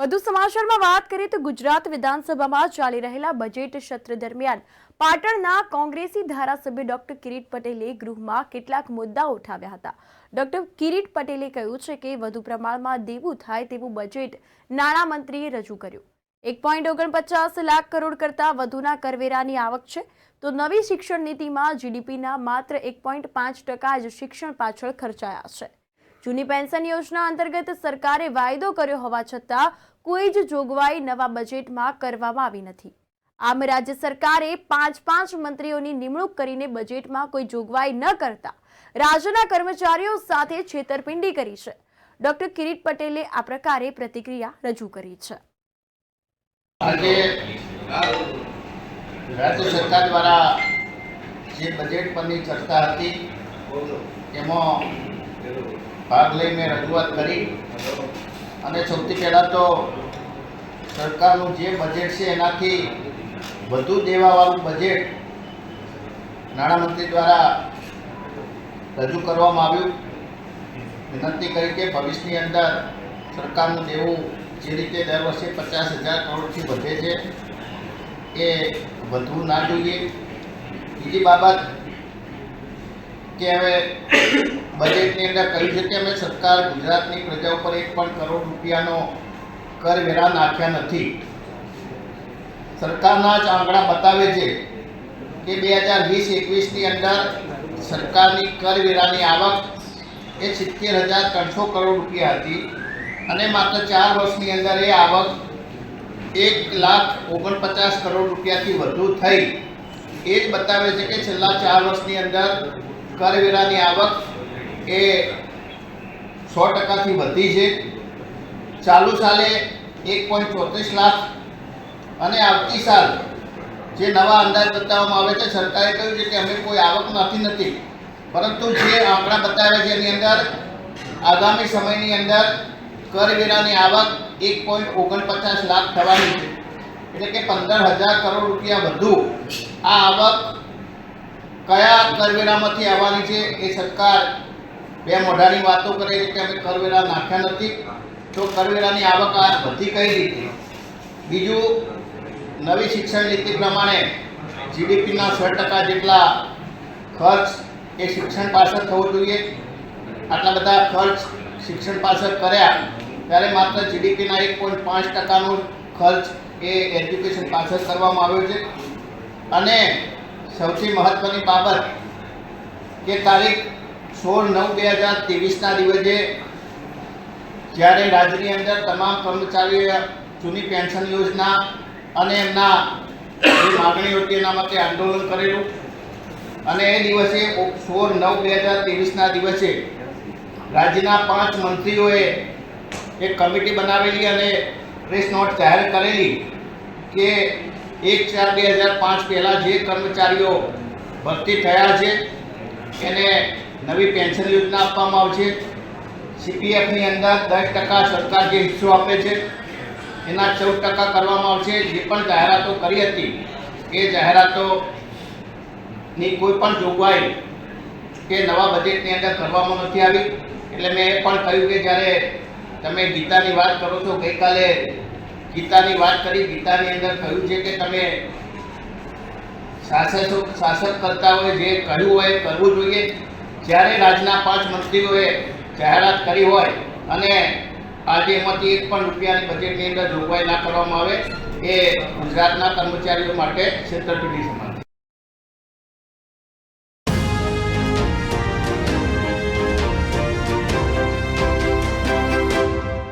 વધુ સમાચારમાં વાત કરીએ તો ગુજરાત વિધાનસભામાં ચાલી રહેલા બજેટ સત્ર દરમિયાન પાટણના કોંગ્રેસી ધારાસભ્ય ડોક્ટર કિરીટ પટેલે ગૃહમાં કેટલાક મુદ્દાઓ ઉઠાવ્યા હતા. ડોક્ટર કિરીટ પટેલે કહ્યું છે કે વધુ પ્રમાણમાં દેવું થાય તેવું બજેટ નાણામંત્રીએ રજૂ કર્યું. એક પોઈન્ટ ઓગણપચાસ લાખ કરોડ કરતાં વધુના કરવેરાની આવક છે. તો નવી શિક્ષણ નીતિમાં જીડીપીના માત્ર એક પોઈન્ટ પાંચ ટકા જ શિક્ષણ પાછળ ખર્ચાયા છે. જૂની પેન્શન યોજના અંતર્ગત સરકારે વાયદો કર્યો હોવા છતાં કોઈ જ જોગવાઈ નવા બજેટમાં કરવામાં આવી નથી. આમ રાજ્ય સરકારે પાંચ પાંચ મંત્રીઓની નિમણૂક કરીને બજેટમાં કોઈ જોગવાઈ ન કરતા રાજ્યના કર્મચારીઓ સાથે છેતરપિંડી કરી છે. ડોક્ટર કિરીટ પટેલે આ પ્રકારે પ્રતિક્રિયા રજૂ કરી છે. આજે રાજ્ય સરકાર દ્વારા જે બજેટ પરની ચર્ચા હતી એમાં ભાગ લઈને રજૂઆત કરી. અને સૌથી પહેલાં તો સરકારનું જે બજેટ છે એનાથી વધુ દેવાવાળું બજેટ નાણામંત્રી દ્વારા રજૂ કરવામાં આવ્યું. વિનંતી કરી કે ભવિષ્યની અંદર સરકારનું દેવું જે રીતે દર વર્ષે પચાસ હજાર કરોડથી વધે છે, એ વધવું ના જોઈએ. બીજી બાબત કે હવે બજેટની અંદર કહ્યું છે કે અમે સરકાર ગુજરાતની પ્રજા ઉપર એક પણ કરોડ રૂપિયાનો કરવેરા નાખ્યા નથી. સરકારના જ આંકડા બતાવે છે કે બે હજાર વીસ એકવીસની અંદર સરકારની કરવેરાની આવક એ સિત્તેર હજાર ત્રણસો કરોડ રૂપિયા હતી અને માત્ર ચાર વર્ષની અંદર એ આવક એક લાખ ઓગણપચાસ કરોડ રૂપિયાથી વધુ થઈ. એ જ બતાવે છે કે છેલ્લા ચાર વર્ષની અંદર કરવેરાની આવક એ સો ટકાથી વધી છે. ચાલુ સાલે એક પોઈન્ટ ચોત્રીસ લાખ અને આવતી સાલ જે નવા અંદાજ બતાવવામાં આવે છે, સરકારે કહ્યું છે કે અમે કોઈ આવક નથી નથી. પરંતુ જે આંકડા બતાવે છે એની અંદર, આગામી સમયની અંદર કરવેરાની આવક એક પોઈન્ટ ઓગણપચાસ લાખ થવાની છે. એટલે કે પંદર હજાર કરોડ રૂપિયા વધુ આ આવક કયા કરવેરામાંથી આવવાની છે એ સરકાર બે મોઢાની વાતો કરે છે કે અમે કરવેરા નાખ્યા નથી. તો કરવેરાની આવક આ વધી કઈ રીતે? બીજું, નવી શિક્ષણ નીતિ પ્રમાણે જીડીપીના છ ટકા જેટલા ખર્ચ એ શિક્ષણ પાછળ થવો જોઈએ. આટલા બધા ખર્ચ શિક્ષણ પાછળ કર્યા, ત્યારે માત્ર જીડીપીના એક પોઈન્ટ પાંચ ટકાનો ખર્ચ એ એજ્યુકેશન પાછળ કરવામાં આવ્યો છે. અને સૌથી મહત્ત્વની બાબત, કે તારીખ સોળ નવ બે હજાર ત્રેવીસના દિવસે જ્યારે રાજ્યની અંદર તમામ કર્મચારીઓએ જૂની પેન્શન યોજના અને એમના જે માગણીઓ હતી એના માટે આંદોલન કરેલું. અને એ દિવસે સોળ નવ બે હજાર ત્રેવીસના દિવસે રાજ્યના પાંચ મંત્રીઓએ એક કમિટી બનાવેલી અને પ્રેસ નોટ જાહેર કરેલી કે એક ચાર બે હજાર પાંચ પહેલાં જે કર્મચારીઓ ભરતી થયા છે, એને નવી પેન્શન યોજના આપવામાં આવશે. સીપીએફની અંદર દસ ટકા સરકાર જે હિસ્સો આપે છે, એના ચૌદ ટકા કરવામાં આવશે. જે પણ જાહેરાતો કરી હતી, એ જાહેરાતોની કોઈ પણ જોગવાઈ કે નવા બજેટની અંદર કરવામાં નથી આવી. એટલે મેં એ પણ કહ્યું કે જ્યારે તમે ગીતાની વાત કરો છો, ગઈકાલે ગીતાની વાત કરી, ગીતાની અંદર કહ્યું છે કે તમે શાસકો શાસક કરતાઓએ જે કહ્યું હોય કરવું જોઈએ. જ્યારે રાજના પાંચ મંત્રીઓએ જાહેરાત કરી હોય અને આજે એમાંથી એક પણ રૂપિયાની બજેટની અંદર જોગવાઈ ના કરવામાં આવે, એ ગુજરાતના કર્મચારીઓ માટે છેતરપિંડી સમાન.